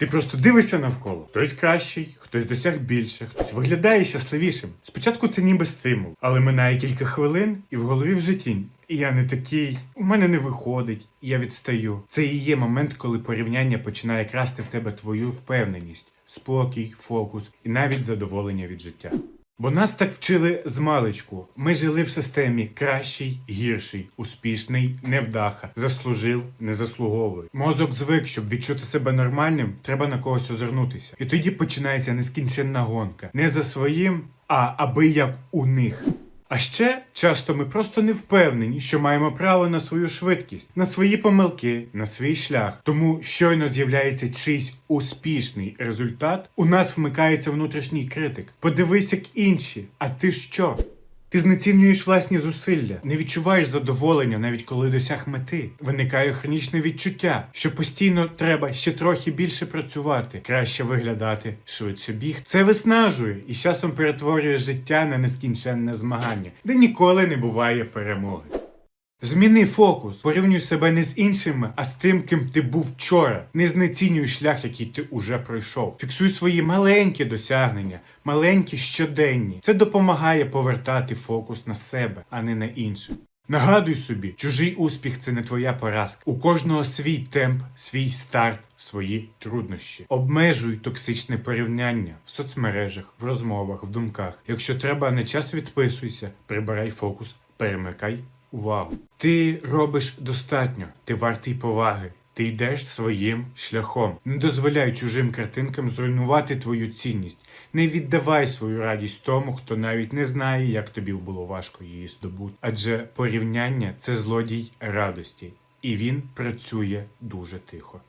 Ти просто дивишся навколо. Хтось кращий, хтось досяг більше, хтось виглядає щасливішим. Спочатку це ніби стимул, але минає кілька хвилин, і в голові вже тінь. І я не такий, у мене не виходить, я відстаю. Це і є момент, коли порівняння починає красти в тебе твою впевненість, спокій, фокус і навіть задоволення від життя. Бо нас так вчили з маличку. Ми жили в системі кращий, гірший, успішний, невдаха, заслужив, не заслуговує. Мозок звик, щоб відчути себе нормальним, треба на когось озирнутися. І тоді починається нескінченна гонка. Не за своїм, а аби як у них. А ще часто ми просто не впевнені, що маємо право на свою швидкість, на свої помилки, на свій шлях. Тому щойно з'являється чийсь успішний результат, у нас вмикається внутрішній критик. Подивись, як інші. А ти що? Ти знецінюєш власні зусилля, не відчуваєш задоволення, навіть коли досяг мети. Виникає хронічне відчуття, що постійно треба ще трохи більше працювати, краще виглядати, швидше біг. Це виснажує і часом перетворює життя на нескінченне змагання, де ніколи не буває перемоги. Зміни фокус, порівнюй себе не з іншими, а з тим, ким ти був вчора. Не знецінюй шлях, який ти уже пройшов. Фіксуй свої маленькі досягнення, маленькі щоденні. Це допомагає повертати фокус на себе, а не на інших. Нагадуй собі, чужий успіх це не твоя поразка. У кожного свій темп, свій старт, свої труднощі. Обмежуй токсичне порівняння в соцмережах, в розмовах, в думках. Якщо треба, на час відписуйся, прибирай фокус, перемикай увагу. Ти робиш достатньо, ти вартий поваги. Ти йдеш своїм шляхом. Не дозволяй чужим картинкам зруйнувати твою цінність. Не віддавай свою радість тому, хто навіть не знає, як тобі було важко її здобути. Адже порівняння це злодій радості, і він працює дуже тихо.